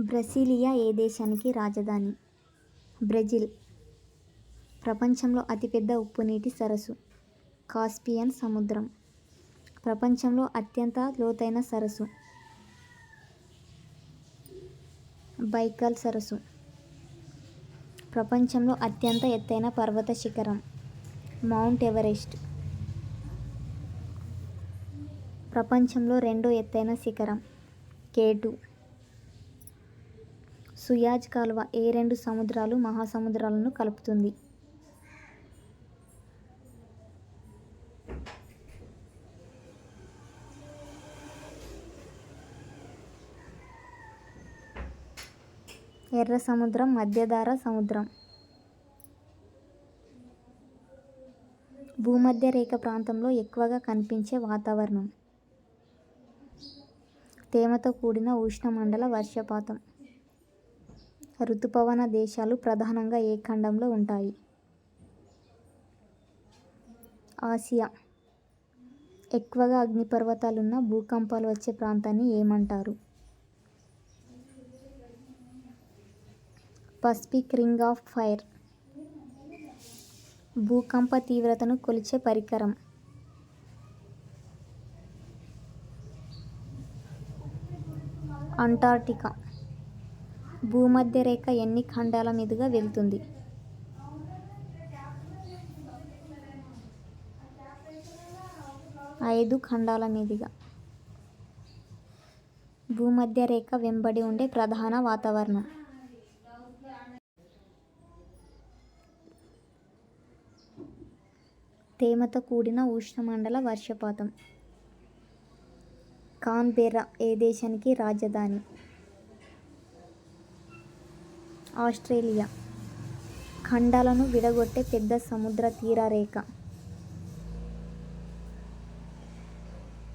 Brasilia ఏ దేశానికి రాజధాని? Brazil. ప్రపంచంలో అతిపెద్ద ఉప్పునీటి సరస్సు. కాస్పియన్ సముద్రం. ప్రపంచంలో అత్యంత లోతైన సరస్సు. బైకల్ సరస్సు. ప్రపంచంలో అత్యంత ఎత్తైన పర్వత శిఖరం. Mount Everest. ప్రపంచంలో రెండో ఎత్తైన శిఖరం. కేటు. సుయాజ్ కాలువ ఏ రెండు సముద్రాలు మహాసముద్రాలను కలుపుతుంది. ఎర్ర సముద్రం మధ్యధార సముద్రం. భూమధ్య రేఖ ప్రాంతంలో ఎక్కువగా కనిపించే వాతావరణం. తేమతో కూడిన ఉష్ణమండల వర్షపాతం. రుతుపవన దేశాలు ప్రధానంగా ఏ ఖండంలో ఉంటాయి? ఆసియా. ఎక్కువగా అగ్నిపర్వతాలున్న భూకంపాలు వచ్చే ప్రాంతాన్ని ఏమంటారు? Pacific ring of fire. భూకంప తీవ్రతను కొలిచే పరికరం. అంటార్క్టికా. భూమధ్య రేఖ ఎన్ని ఖండాల మీదుగా వెళ్తుంది? ఐదు ఖండాల మీదుగా. భూమధ్య రేఖ వెంబడి ఉండే ప్రధాన వాతావరణం. తేమతో కూడిన ఉష్ణమండల వర్షపాతం. కాన్బెర్రా ఏ దేశానికి రాజధాని? ఆస్ట్రేలియా ఖండాలను విడగొట్టే పెద్ద సముద్ర తీర రేఖ